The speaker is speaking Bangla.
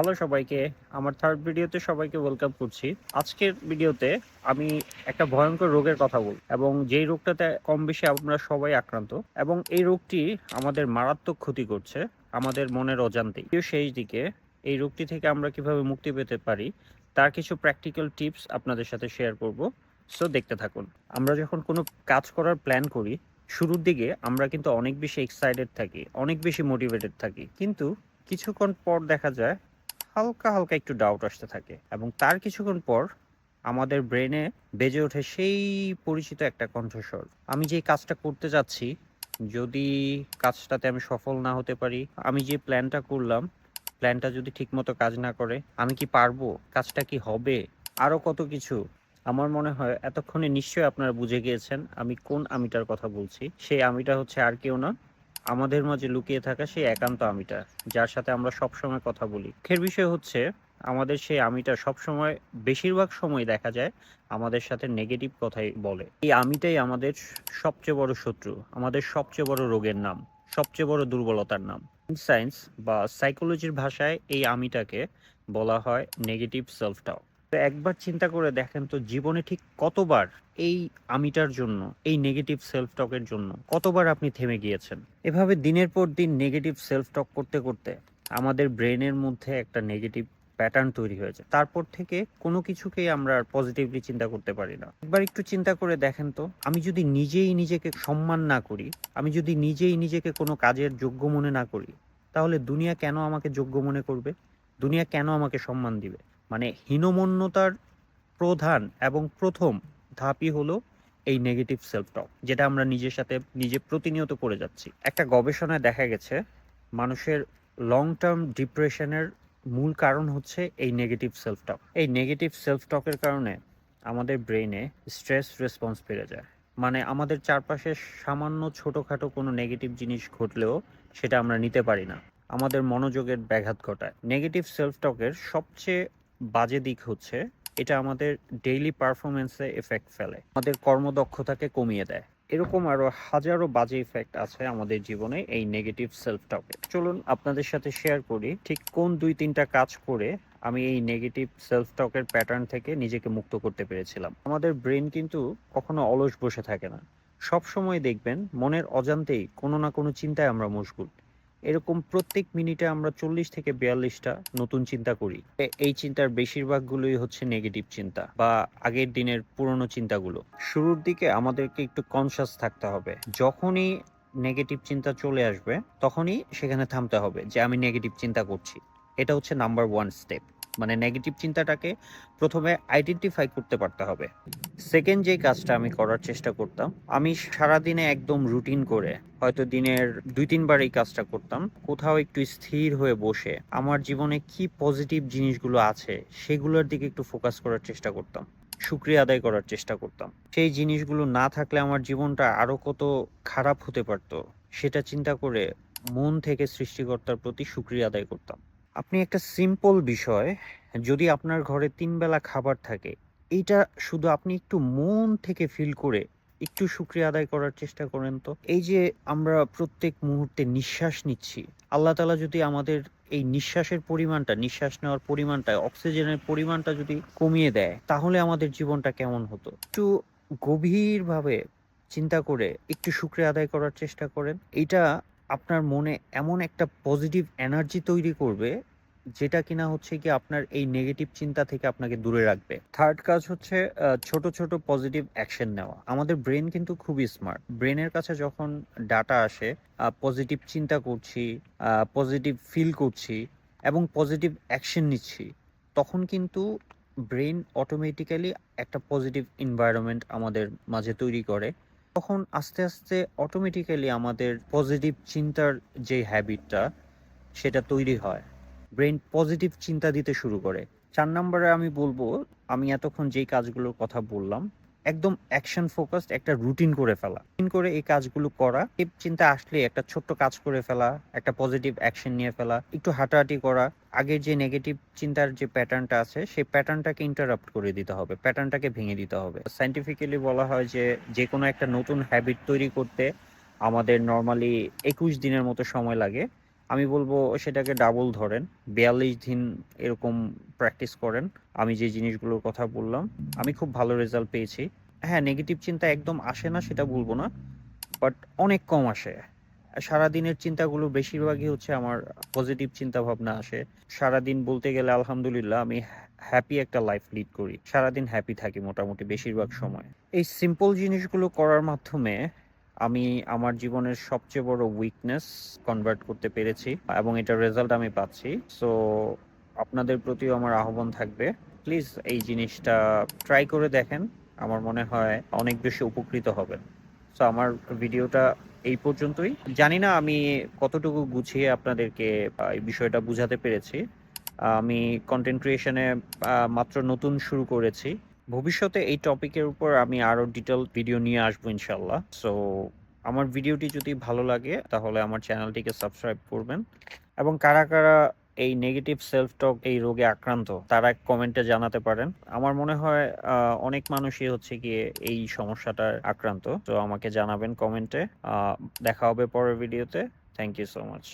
হ্যালো সবাইকে, আমার থার্ড ভিডিওতে সবাইকে ওয়েলকাম করছি। আজকের ভিডিওতে আমি একটা ভয়ঙ্কর রোগের কথা বল এবং যেই রোগটাতে কম বেশি আমরা সবাই আক্রান্ত এবং এই রোগটি আমাদের মারাত্মক ক্ষতি করছে আমাদের মনের অজান্তেই। সেই দিকে এই রোগটি থেকে আমরা কীভাবে মুক্তি পেতে পারি, তার কিছু প্র্যাকটিক্যাল টিপস আপনাদের সাথে শেয়ার করব। সো দেখতে থাকুন। আমরা যখন কোনো কাজ করার প্ল্যান করি, শুরুর দিকে আমরা কিন্তু অনেক বেশি এক্সাইটেড থাকি, অনেক বেশি মোটিভেটেড থাকি। কিন্তু কিছুক্ষণ পর দেখা যায় হালকা হালকা একটু ডাউট আসতে থাকে এবং তার কিছুক্ষণ পর আমাদের ব্রেনে বেজে ওঠে সেই পরিচিত একটা কণ্ঠস্বর। আমি যে কাজটা করতে যাচ্ছি, যদি কাজটাতে আমি সফল না হতে পারি, আমি যে প্ল্যানটা করলাম প্ল্যানটা যদি ঠিকমতো কাজ না করে, আমি কি পারব? কাজটা কি হবে? আরও কত কিছু। আমার মনে হয় এতক্ষণে নিশ্চয়ই আপনারা বুঝে গিয়েছেন আমি কোন আমিটার কথা বলছি। সেই আমিটা হচ্ছে আর কেউ না। আমাদের মাঝে লুকিয়ে থাকা সেই একান্ত আমিটা, যার সাথে আমরা সব সময় কথা বলি। দুঃখের বিষয় হচ্ছে, আমাদের সেই আমিটা সব সময় বেশিরভাগ সময় দেখা যায়, আমাদের সাথে নেগেটিভ কথাই বলে। এই আমিটাই আমাদের সবচেয়ে বড় শত্রু, আমাদের সবচেয়ে বড় রোগের নাম, সবচেয়ে বড় দুর্বলতার নাম। সায়েন্স বা সাইকোলজির ভাষায় এই আমিটাকে বলা হয় নেগেটিভ সেলফ তো একবার চিন্তা করে দেখেন তো জীবনে ঠিক কতবার এই আমিটার জন্য, এই নেগেটিভ সেলফ টকের জন্য কতবার আপনি থেমে গিয়েছেন? এভাবে দিনের পর দিন নেগেটিভ সেলফ টক করতে করতে আমাদের ব্রেনের মধ্যে একটা নেগেটিভ প্যাটার্ন তৈরি হয়েছে। তারপর থেকে কোনো কিছুকেই আমরা পজিটিভলি চিন্তা করতে পারি না। একবার একটু চিন্তা করে দেখেন তো, আমি যদি নিজেই নিজেকে সম্মান না করি, আমি যদি নিজেই নিজেকে কোনো কাজের যোগ্য মনে না করি, তাহলে দুনিয়া কেন আমাকে যোগ্য মনে করবে? দুনিয়া কেন আমাকে সম্মান দিবে? মানে হীনমন্যতার প্রধান এবং প্রথম ধাপই হলো এই নেগেটিভ সেলফ টক যেটা আমরা নিজের সাথে নিজে প্রতিনিয়ত করে যাচ্ছি। একটা গবেষণায় দেখা গেছে, মানুষের লং টার্ম ডিপ্রেশনের মূল কারণ হচ্ছে এই নেগেটিভ সেলফ টক এই নেগেটিভ সেলফ টকের কারণে আমাদের ব্রেনে স্ট্রেস রেসপন্স বেড়ে যায়। মানে আমাদের চারপাশে সামান্য ছোটোখাটো কোনো নেগেটিভ জিনিস ঘটলেও সেটা আমরা নিতে পারি না। আমাদের মনোযোগের ব্যাঘাত ঘটায়। নেগেটিভ সেলফ টকের সবচেয়ে বাজে দিক হচ্ছে, এটা আমাদের ডেইলি পারফরমেন্সে এফেক্ট ফেলে। আমাদের কর্মদক্ষতাকে কমিয়ে দেয়। এরকম আরও হাজারো বাজে ইফেক্ট আছে আমাদের জীবনে এই নেগেটিভ সেলফ টকে চলুন আপনাদের সাথে শেয়ার করি, ঠিক কোন দুই তিনটা কাজ করে আমি এই নেগেটিভ সেলফ টকের প্যাটার্ন থেকে নিজেকে মুক্ত করতে পেরেছিলাম। আমাদের ব্রেন কিন্তু কখনো অলস বসে থাকে না। সব সময় দেখবেন মনের অজান্তেই কোনো না কোনো চিন্তায় আমরা মশগুল। এরকম প্রত্যেক মিনিটে আমরা চল্লিশ থেকে বিয়াল্লিশটা নতুন চিন্তা করি। এই চিন্তার বেশিরভাগগুলোই হচ্ছে নেগেটিভ চিন্তা বা আগের দিনের পুরনো চিন্তাগুলো। শুরুর দিকে আমাদেরকে একটু কনসাস থাকতে হবে। যখনই নেগেটিভ চিন্তা চলে আসবে, তখনই সেখানে থামতে হবে যে আমি নেগেটিভ চিন্তা করছি। এটা হচ্ছে নাম্বার ওয়ান স্টেপ মানে নেগেটিভ চিন্তাটাকে প্রথমে আইডেন্টিফাই করতে পারতে হবে। সেকেন্ড যে কাজটা আমি করার চেষ্টা করতাম, আমি সারাদিনে একদম রুটিন করে হয়তো দিনের দুই তিনবার এই কাজটা করতাম। কোথাও একটু স্থির হয়ে বসে আমার জীবনে কি পজিটিভ জিনিসগুলো আছে সেগুলোর দিকে একটু ফোকাস করার চেষ্টা করতাম। শুক্রিয়া আদায় করার চেষ্টা করতাম। সেই জিনিসগুলো না থাকলে আমার জীবনটা আরও কত খারাপ হতে পারতো, সেটা চিন্তা করে মন থেকে সৃষ্টিকর্তার প্রতি শুক্রিয়া আদায় করতাম। আপনি একটা সিম্পল বিষয়, যদি আপনার ঘরে তিন বেলা খাবার থাকে, এইটা শুধু আপনি একটু মন থেকে ফিল করে একটু শুক্রিয়া আদায় করার চেষ্টা করেন তো। এই যে আমরা প্রত্যেক মুহূর্তে নিঃশ্বাস নিচ্ছি, আল্লাহ তালা যদি আমাদের এই নিঃশ্বাসের পরিমাণটা, নিঃশ্বাস নেওয়ার পরিমাণটা, অক্সিজেনের পরিমাণটা যদি কমিয়ে দেয়, তাহলে আমাদের জীবনটা কেমন হতো? একটু গভীরভাবে চিন্তা করে একটু শুক্রিয়া আদায় করার চেষ্টা করেন। এটা আপনার মনে এমন একটা পজিটিভ এনার্জি তৈরি করবে, যেটা কিনা হচ্ছে কি আপনার এই নেগেটিভ চিন্তা থেকে আপনাকে দূরে রাখবে। থার্ড কাজ হচ্ছে ছোট ছোট পজিটিভ অ্যাকশন নেওয়া। আমাদের ব্রেন কিন্তু খুবই স্মার্ট ব্রেনের কাছে যখন ডাটা আসে পজিটিভ চিন্তা করছি পজিটিভ ফিল করছি এবং পজিটিভ অ্যাকশন নিচ্ছি, তখন কিন্তু ব্রেন অটোমেটিক্যালি একটা পজিটিভ এনভায়রনমেন্ট আমাদের মাঝে তৈরি করে। তখন আস্তে আস্তে অটোমেটিক্যালি আমাদের পজিটিভ চিন্তার যে হ্যাবিটটা সেটা তৈরি হয়। ব্রেন পজিটিভ চিন্তা দিতে শুরু করে। চার নম্বরে আমি বলব, আমি এতক্ষণ যেই কাজগুলোর কথা বললাম একদম অ্যাকশন ফোকাসড একটা রুটিন করে ফেলা। রুটিন করে এই কাজগুলো করা চিন্তা আসলে একটা ছোট্ট কাজ করে ফেলা, একটা পজিটিভ অ্যাকশন নিয়ে ফেলা, একটু হাঁটাহাঁটি করা। আগের যে নেগেটিভ চিন্তার যে প্যাটার্নটা আছে, সেই প্যাটার্নটাকে ইন্টারাপ্ট করে দিতে হবে প্যাটার্নটাকে ভেঙে দিতে হবে। সাইন্টিফিক্যালি বলা হয় যে যে কোনো একটা নতুন হ্যাবিট তৈরি করতে আমাদের নর্মালি একুশ দিনের মতো সময় লাগে। আমি বলব সেটাকে ডাবল ধরেন। বিয়াল্লিশ দিন এরকম প্র্যাকটিস করেন। আমি যে জিনিসগুলোর কথা বললাম, আমি খুব ভালো রেজাল্ট পেয়েছি। হ্যাঁ নেগেটিভ চিন্তা একদম আসে না, সেটা বলব না। বাট অনেক কম আসে। সারাদিনের চিন্তাগুলো বেশিরভাগই হচ্ছে আমার পজিটিভ চিন্তা ভাবনা আসে। সারাদিন বলতে গেলে আলহামদুলিল্লাহ আমি হ্যাপি একটা লাইফ লিড করি। সারাদিন হ্যাপি থাকি মোটামুটি বেশিরভাগ সময়। এই সিম্পল জিনিসগুলো করার মাধ্যমে আমি আমার জীবনের সবচেয়ে বড় উইকনেস কনভার্ট করতে পেরেছি এবং এটার রেজাল্ট আমি পাচ্ছি। সো আপনাদের প্রতিও আমার আহ্বান থাকবে। প্লিজ এই জিনিসটা ট্রাই করে দেখেন। আমার মনে হয় অনেক বেশি উপকৃত হবেন। সো আমার ভিডিওটা এই পর্যন্তই। জানি না আমি কতটুকু গুছিয়ে আপনাদেরকে এই বিষয়টা বুঝাতে পেরেছি। আমি কন্টেন্ট ক্রিয়েশনে মাত্র নতুন শুরু করেছি। ভবিষ্যতে এই টপিকের উপর আমি আরও ডিটেল ভিডিও নিয়ে আসব ইনশাল্লাহ সো আমার ভিডিওটি যদি ভালো লাগে, তাহলে আমার চ্যানেলটিকে সাবস্ক্রাইব করবেন। এবং কারা কারা এই নেগেটিভ সেলফ টক এই রোগে আক্রান্ত, তারা কমেন্টে জানাতে পারেন। আমার মনে হয় অনেক মানুষই হচ্ছে গিয়ে এই সমস্যাটার আক্রান্ত। তো আমাকে জানাবেন কমেন্টে দেখা হবে পরের ভিডিওতে থ্যাংক ইউ সো মাচ